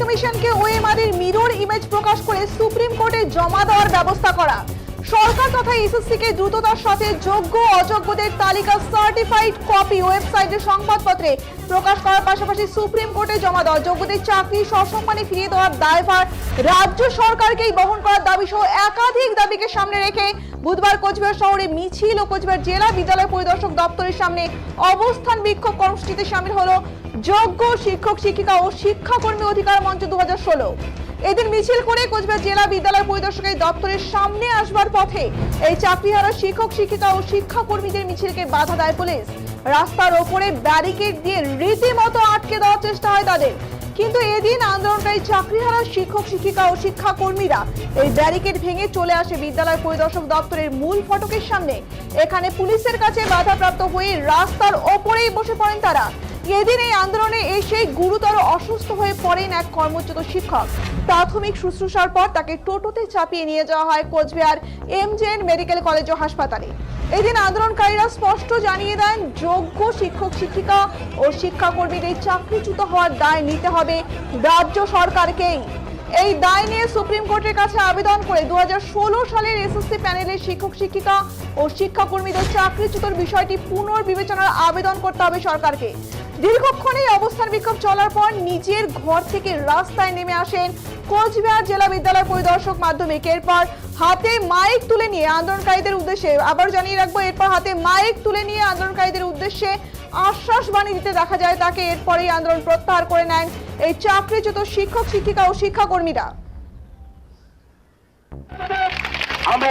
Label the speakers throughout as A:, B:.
A: কমিশনকে ওএমআরের mirror image প্রকাশ করে supreme কোর্টে জমা দেওয়ার ব্যবস্থা করা। সরকার তথা এসএসসি কে দ্রুততার সাথে যোগ্য অযোগ্যদের তালিকা সার্টিফাইড কপি ওয়েবসাইটের সংবাদপত্রে প্রকাশ করার পাশাপাশি সুপ্রিম কোর্টে জমা দেওয়া। যোগ্যদের চাকরি, সসম্মানে ফিরিয়ে দেওয়ার দায়ভার রাজ্য সরকারকেই বহন করার দাবি সহ একাধিক দাবিকে সামনে রেখে বুধবার কোচবিহার শহরে মিছিল ও কোচবিহার জেলা বিদ্যালয় পরিদর্শক দপ্তরের সামনে অবস্থান বিক্ষোভ কর্মসূচিতে সামিল হলো যোগ্য শিক্ষক, শিক্ষিকা ও শিক্ষাকর্মী অধিকার মঞ্চ দু হাজার ষোলো। এদিন মিছিল করে কোচবিহার জেলা বিদ্যালয় পরিদর্শকের দপ্তরের সামনে আসবার পথে এই চাকরিহারা শিক্ষক, শিক্ষিকা ও শিক্ষাকর্মীদের মিছিলকে বাধা দেয় পুলিশ। রাস্তার ওপরে ব্যারিকেড দিয়ে রীতিমতো আটকে দেওয়ার চেষ্টা হয় তাদের। কিন্তু এদিন আন্দোলনকারী চাকরি হারা শিক্ষক, শিক্ষিকা ও শিক্ষাকর্মীরা এই ব্যারিকেড ভেঙে চলে আসে বিদ্যালয় পরিদর্শক দপ্তরের মূল ফটকের সামনে। এখানে পুলিশের কাছে বাধাপ্রাপ্ত হয়ে রাস্তার ওপরেই বসে পড়েন তারা। এদিন এই আন্দোলনে এসে গুরুতর অসুস্থ হয়ে পড়েন এক কর্মচ্যুত শিক্ষক। প্রাথমিক শুশ্রূষার পর তাকে টোটোতে চাপিয়ে নিয়ে যাওয়া হয় কোচবিহার এমজেএন মেডিকেল কলেজ ও হাসপাতালে। এদিন আন্দোলনকারীরা স্পষ্ট জানিয়ে দেন, যোগ্য শিক্ষক, শিক্ষিকা ও শিক্ষাকর্মীদের চাকরিচ্যুত হওয়ার দায় নিতে হবে রাজ্য সরকারকেই। এই দায় নিয়ে সুপ্রিম কোর্টের কাছে আবেদন করে দু হাজার ষোলো সালের এসএসসি প্যানেলের শিক্ষক, শিক্ষিকা ও শিক্ষাকর্মীদের চাকরিচ্যুতর বিষয়টি পুনর্বিবেচনার আবেদন করতে হবে সরকারকে। দীর্ঘক্ষণ অবস্থান বিক্ষোভ চলার পর নিজের ঘর থেকে রাস্তায় নেমে আসেন কোচবিহার জেলা বিদ্যালয় পরিদর্শক মাধ্যমিক। এরপর হাতে মাইক তুলে নিয়ে আন্দোলনকারীদের উদ্দেশ্যে, আবার জানিয়ে রাখব, এরপর হাতে মাইক তুলে নিয়ে আন্দোলনকারীদের উদ্দেশ্যে আশ্বাস বাণী দিতে দেখা যায় তাকে। এরপরেই আন্দোলন প্রত্যাহার করে নেন এই চাকরিচ্যুত শিক্ষক, শিক্ষিকা ও শিক্ষাকর্মীরা।
B: আমরা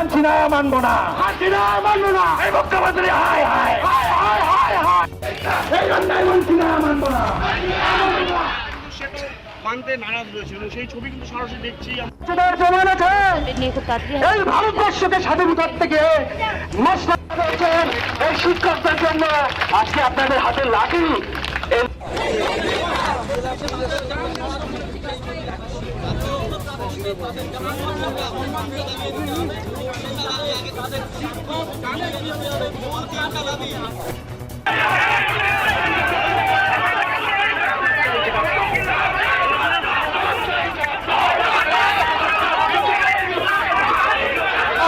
B: কাউ না মানবো না। মানবো না। এই মুখ্যমন্ত্রী হায় হায়। হায় হায় হায় হায়। এই অন্যায় মানবো না।
C: মানতে নারাজ রয়েছে এবং সেই ছবি কিন্তু সরাসরি দেখছি।
B: প্রমাণ আছে।
D: নিয়ে খুব তাড়াতাড়ি
B: এই ভারতবর্ষকে স্বাধীন করতে গিয়ে মশলা এই শিক্ষকদের জন্য। আজকে আপনাদের হাতে লাঠি। এই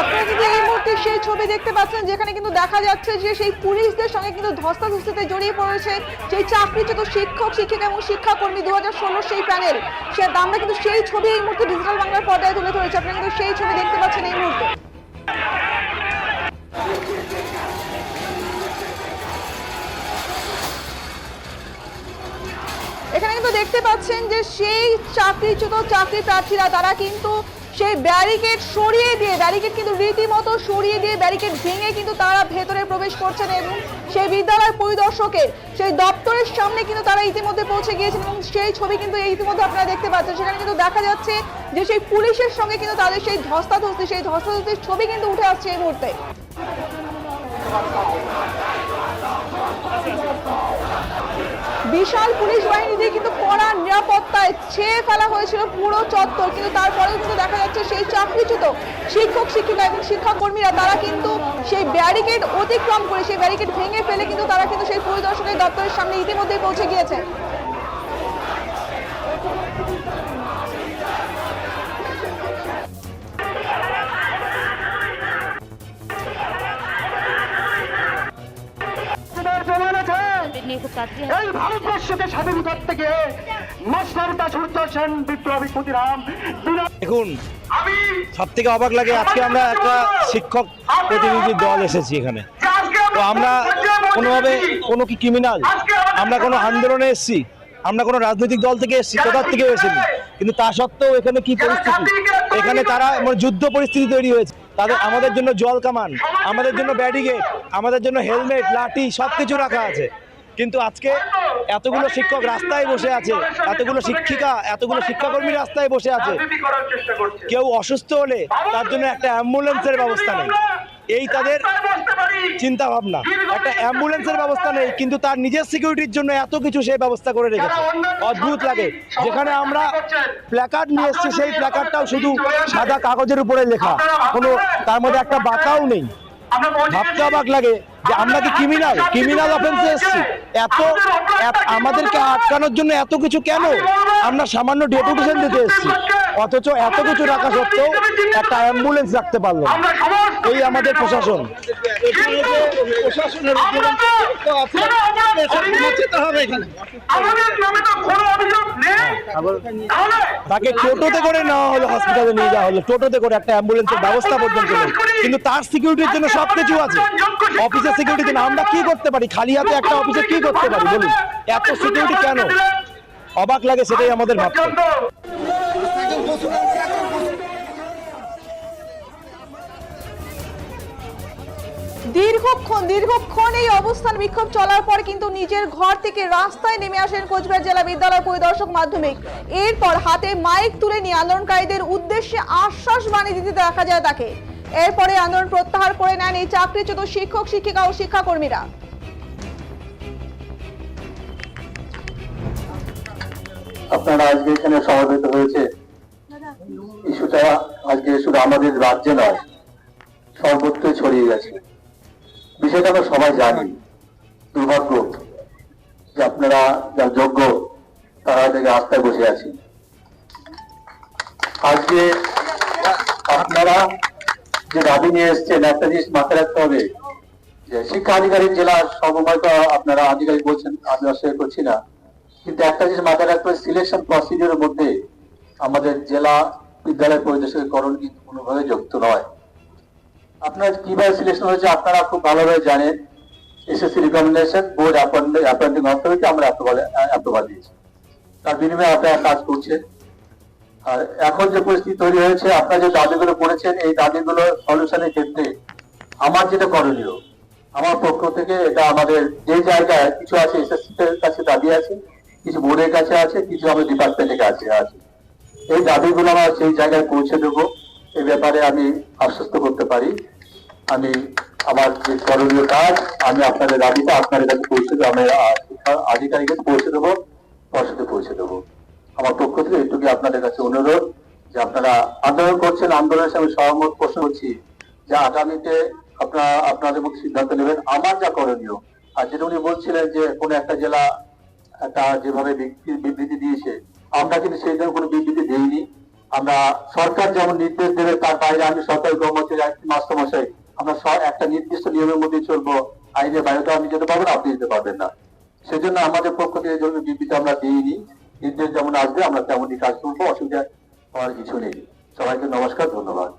A: আপনারা কিন্তু এই মুহূর্তে সেই ছবি দেখতে পাচ্ছেন, যেখানে কিন্তু দেখা যাচ্ছে যে সেই পুলিশদের সঙ্গে কিন্তু ধস্তাধস্তিতে জড়িয়ে পড়েছে সেই চাকরিচ্যুত শিক্ষক, শিক্ষিকা এবং শিক্ষাকর্মী দু হাজার ষোলোর সেই প্যানেল। সে আমরা কিন্তু সেই ছবি এই মুহূর্তে ডিজিটাল বাংলার পর্দায় তুলে ধরেছি। আপনারা কিন্তু সেই ছবি দেখতে পাচ্ছেন এই মুহূর্তে। কিন্তু দেখতে পাচ্ছেন যে সেই চাকরিচ্যুত চাকরি প্রার্থীরা তারা কিন্তু সেই ব্যারিকেড সরিয়ে দিয়ে, ব্যারিকেড কিন্তু রীতিমতো সরিয়ে দিয়ে ব্যারিকেড ভেঙে কিন্তু তারা ভেতরে প্রবেশ করছেন এবং সেই বিদ্যালয় পরিদর্শকের, সেই দপ্তরের সামনে কিন্তু তারা ইতিমধ্যে পৌঁছে গিয়েছেন এবং সেই ছবি কিন্তু ইতিমধ্যে আপনারা দেখতে পাচ্ছেন। সেখানে কিন্তু দেখা যাচ্ছে যে সেই পুলিশের সঙ্গে কিন্তু তাদের সেই ধস্তাধস্তি, সেই ধস্তাধস্তির ছবি কিন্তু উঠে আসছে এই মুহূর্তে। বিশাল পুলিশ বাহিনী দিয়ে কিন্তু কড়া নিরাপত্তায় ছেয়ে ফেলা হয়েছিল পুরো চত্বর। কিন্তু তারপরেও কিন্তু দেখা যাচ্ছে সেই চাকরিচ্যুত শিক্ষক, শিক্ষিকা এবং শিক্ষাকর্মীরা, তারা কিন্তু সেই ব্যারিকেড অতিক্রম করে, সেই ব্যারিকেড ভেঙে ফেলে কিন্তু তারা কিন্তু সেই পরিদর্শকের দপ্তরের সামনে ইতিমধ্যেই পৌঁছে গিয়েছে।
D: নিয়ে
B: ভারতবর্ষকে স্বাধীন করতে গিয়ে মশলারটা সূর্য সেন বিপ্লবী ক্ষুদিরাম বিনা
E: দেখুন
B: আমি
E: সব থেকে অবাক লাগে আজকে আমরা একটা শিক্ষক প্রতিনিধি দল এসেছি এখানে। তো আমরা কোনোভাবে কোনো কি ক্রিমিনাল আমরা কোনো আন্দোলনে এসেছি। আমরা কোনো রাজনৈতিক দল থেকে এসেছি কোথার থেকে এসেছি? কিন্তু তা সত্ত্বেও এখানে কি পরিস্থিতি? এখানে তারা মানে যুদ্ধ পরিস্থিতি তৈরি হয়েছে। তাদের আমাদের জন্য জল কামান আমাদের জন্য ব্যারিগেড আমাদের জন্য হেলমেট লাঠি সব কিছু রাখা আছে। কিন্তু আজকে এতগুলো শিক্ষক রাস্তায় বসে আছে এতগুলো শিক্ষিকা এতগুলো শিক্ষাকর্মী রাস্তায় বসে আছে। কেউ অসুস্থ হলে তার জন্য একটা অ্যাম্বুলেন্সের ব্যবস্থা নেই। এই তাদের চিন্তা ভাবনা একটা অ্যাম্বুলেন্সের ব্যবস্থা নেই কিন্তু তার নিজের সিকিউরিটির জন্য এত কিছু সেই ব্যবস্থা করে রেখেছে। অদ্ভুত লাগে। যেখানে আমরা প্ল্যাকার্ড নিয়ে এসেছি সেই প্ল্যাকার্ডটাও শুধু সাদা কাগজের উপরে লেখা। কোনো তার মধ্যে একটা বাতাও নেই। ভাবতে অবাক লাগে যে আমরা কি ক্রিমিনাল ক্রিমিনাল অফেন্সে এসেছি। এত আমাদেরকে আটকানোর জন্য এত কিছু কেন? আমরা সামান্য ডেপুটেশন দিতে এসেছি। অথচ এত কিছু রাখা সত্ত্বেও একটা অ্যাম্বুলেন্স রাখতে পারল না। এই আমাদের প্রশাসন।
C: প্রশাসনের
E: তাকে টোটোতে করে নেওয়া হলো হসপিটালে নিয়ে যাওয়া হলো। টোটোতে করে একটা অ্যাম্বুলেন্সের ব্যবস্থা পর্যন্ত কিন্তু তার সিকিউরিটির জন্য সব কিছু আছে। অফিসের সিকিউরিটির জন্য আমরা কি করতে পারি? খালি হাতে একটা অফিসে কি করতে পারি? বলুন। এত সিকিউরিটি কেন? অবাক লাগে সেটাই আমাদের ভাবতে।
A: দীর্ঘক্ষণ দীর্ঘক্ষণ এই অবস্থান বিক্ষোভ চলার পর কিন্তু নিজের ঘর থেকে রাস্তায় নেমে আসেন কোচবিহার জেলা বিদ্যালয় পরিদর্শক মাধ্যমিক। এরপর হাতে মাইক তুলে নিয়ে আন্দোলনকারীদের উদ্দেশ্যে আশ্বাস বাণী দিতে দেখা যায় তাকে। এরপরে আন্দোলন প্রত্যাহার করে নেন এই চাকরিচ্যুত শিক্ষক, শিক্ষিকা ও শিক্ষাকর্মীরা।
B: আপনারা আজকে এখানে সমবেত হয়েছে। ইস্যুটা আজকে শুধু আমাদের রাজ্যে নয় সর্বত্র ছড়িয়ে গেছে। বিষয়টা আমরা সবাই জানি। দুর্ভাগ্য যে আপনারা যা যোগ্য, তারা থেকে রাস্তায় বসে আছি। আজকে আপনারা যে দাবি নিয়ে এসছেন, একটা জিনিস মাথায় রাখতে হবে যে শিক্ষা আধিকারিক জেলার সর্বময় তো আপনারা আধিকারিক বলছেন, আমি অস্বীকার করছি না। কিন্তু একটা জিনিস মাথায় রাখতে হবে সিলেকশন প্রসিডিওর মধ্যে আমাদের জেলা বিদ্যালয় পরিদর্শকরণ কিন্তু কোনোভাবে যুক্ত নয়। আপনার কীভাবে সিলেকশন হয়েছে আপনারা খুব ভালোভাবে জানেন। SSC recommendation board appointing authority আমরা অ্যাপ্রুভাল দিয়েছি। তার বিনিময়ে আপনারা কাজ করছেন। আর এখন যে পরিস্থিতি তৈরি হয়েছে, আপনারা যে দাবিগুলো করেছেন, এই দাবিগুলো সলিউশনের ক্ষেত্রে আমার যেটা করণীয়, আমার পক্ষ থেকে এটা আমাদের যে জায়গায় কিছু আছে এসএসসি এর কাছে দাবি আছে, কিছু বোর্ডের কাছে আছে, কিছু আমাদের ডিপার্টমেন্টের কাছে আছে। এই দাবিগুলো আমরা সেই জায়গায় পৌঁছে দেবো। এই ব্যাপারে আমি আশ্বস্ত করতে পারি। আমি আমার যে করণীয় কাজ, আমি আপনাদের দাবিটা আপনাদের কাছে পৌঁছে দেবো, আমি আধিকারিকের পৌঁছে দেবো, পর্ষদে পৌঁছে দেবো। আমার পক্ষ থেকে এটুকু আপনাদের কাছে অনুরোধ যে আপনারা আন্দোলন করছেন, আন্দোলনের সঙ্গে সহমত পোষণ করছি যে আগামীতে আপনারা, আপনাদের মধ্যে সিদ্ধান্ত নেবেন আমার যা করণীয়। আর যেটা উনি বলছিলেন যে কোনো একটা জেলা, একটা যেভাবে বিবৃতি- দিয়েছে, আমরা কিন্তু সেই ধরনের কোনো বিবৃতি দেইনি। আমরা সরকার যেমন নির্দেশ দেবে, তার বাইরে আমি সরকারি রাখছি মশাই আমরা একটা নির্দিষ্ট নিয়মের মধ্যে চলবো। আইনের বাইরে তো আমি যেতে পারব না, আপনি যেতে পারবেন না। সেজন্য আমাদের পক্ষ থেকে ধরনের বিবৃতি আমরা দিইনি। নির্দেশ যেমন আসবে, আমরা তেমনই কাজ করব, অসুবিধা হওয়ার কিছু নেই। সবাইকে নমস্কার, ধন্যবাদ।